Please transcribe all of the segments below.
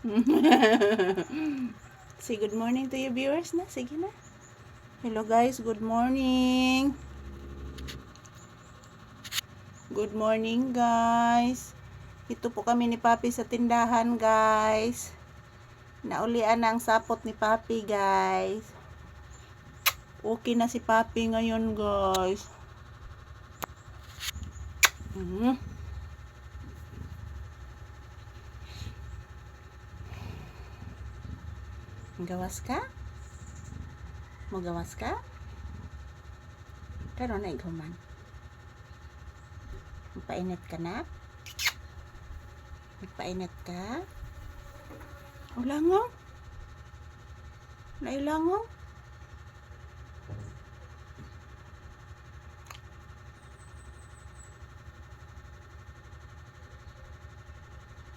Say good morning to your viewers na. Sige na. Hello guys, good morning. Good morning guys. Ito po kami ni Papi sa tindahan guys. Naulian na ang sapot ni Papi guys. Okay na si Papi ngayon guys. Mhm. Gawas ka? Magawas ka? Karon na ikaw man. Magpainit ka na? Magpainit ka? Ulangaw? Nailangaw?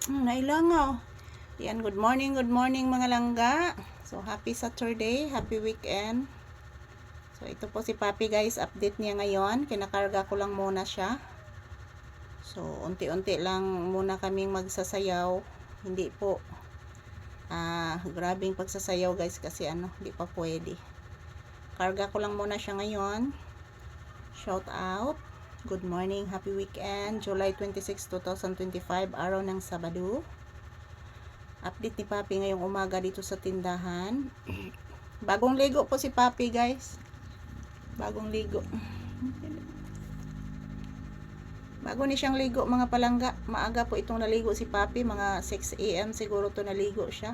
Hmm, nailangaw. Yan, good morning, good morning mga langga. So, happy Saturday, happy weekend. So, ito po si Papi guys, update niya ngayon. Kinakarga ko lang muna siya. So, unti-unti lang muna kaming magsasayaw. Hindi po, ah, grabing pagsasayaw guys kasi ano, hindi pa pwede. Karga ko lang muna siya ngayon. Shout out. Good morning, happy weekend. July 26, 2025, araw ng Sabado. Update ni Papi ngayong umaga dito sa tindahan. Bagong ligo po si Papi, guys. Bagong ligo. Bago ni siyang ligo, mga palangga. Maaga po itong naligo si Papi. Mga 6 a.m. siguro to naligo siya.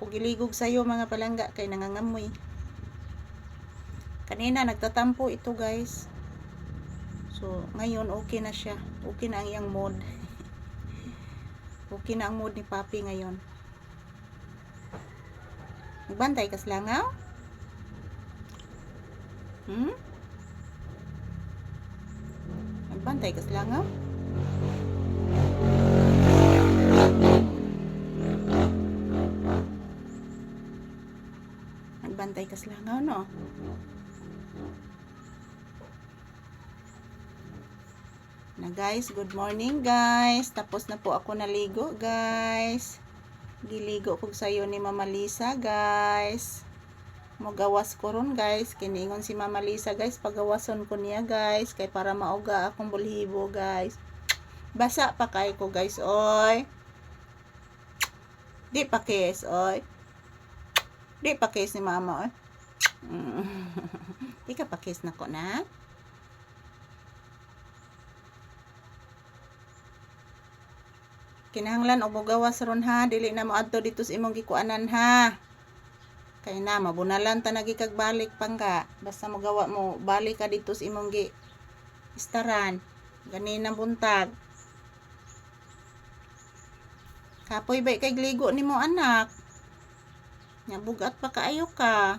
Kung iligog sa'yo, mga palangga, kay nangangamoy. Kanina, nagtatampo ito, guys. So, ngayon, okay na siya. Okay na ang iyang mood. Okay na ang mood ni Papi ngayon. Nagbantay ka sa langaw? Hmm? Nagbantay ka sa langaw? Nagbantay ka sa langaw, no? Na guys, good morning guys. Tapos na po ako naligo guys. Giligo ko sayo ni Mama Lisa guys. Magawas ko ron guys. Kiningon si Mama Lisa guys. Pagawason ko niya guys. Kay para mauga akong bulhibo guys. Basa pa kay ko guys. Oy. Di pa kiss. Oy. Di pa kiss ni Mama. Oy. Mm. Di ka pa kiss na ko na. Kinahanglan og mogawas ron ha? Dili na mo adto dito sa imong gikuanan ha? Kay na mabunalan ta nagi kag balik basta magawa mo balik ka dito sa imong gi istaran. Ganina buntag. Kapoy bay kay gligo nimo anak? Nya bugat pa kaayo ka.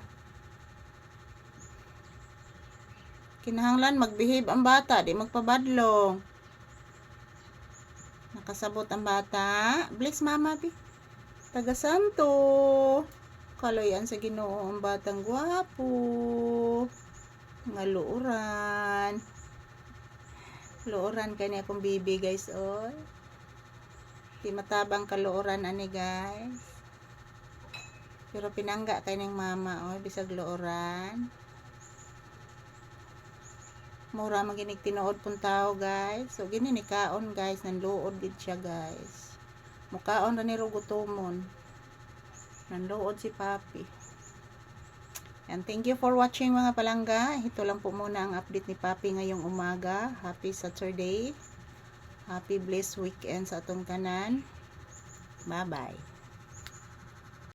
Kinahanglan magbehave ang bata di magpabadlong Nakasabot ang bata. Bless mama, bi. Taga Santo. Kaloyan sa ginoo ang batang gwapo. Nga luuran. Luuran kanya akong bibi, guys, oy. Di matabang kaluuran, ani, guys. Pero pinangga kay ng mama, oy, bisag luuran. Mura maginig tinuod pun tao guys. So gini ni kaon guys, nanluod gid siya guys. Mukaon ra ni rugutomon. Nanluod si Papi. And thank you for watching mga palangga. Ito lang po muna ang update ni Papi ngayong umaga. Happy Saturday. Happy blessed weekend sa atong tanan. Bye-bye.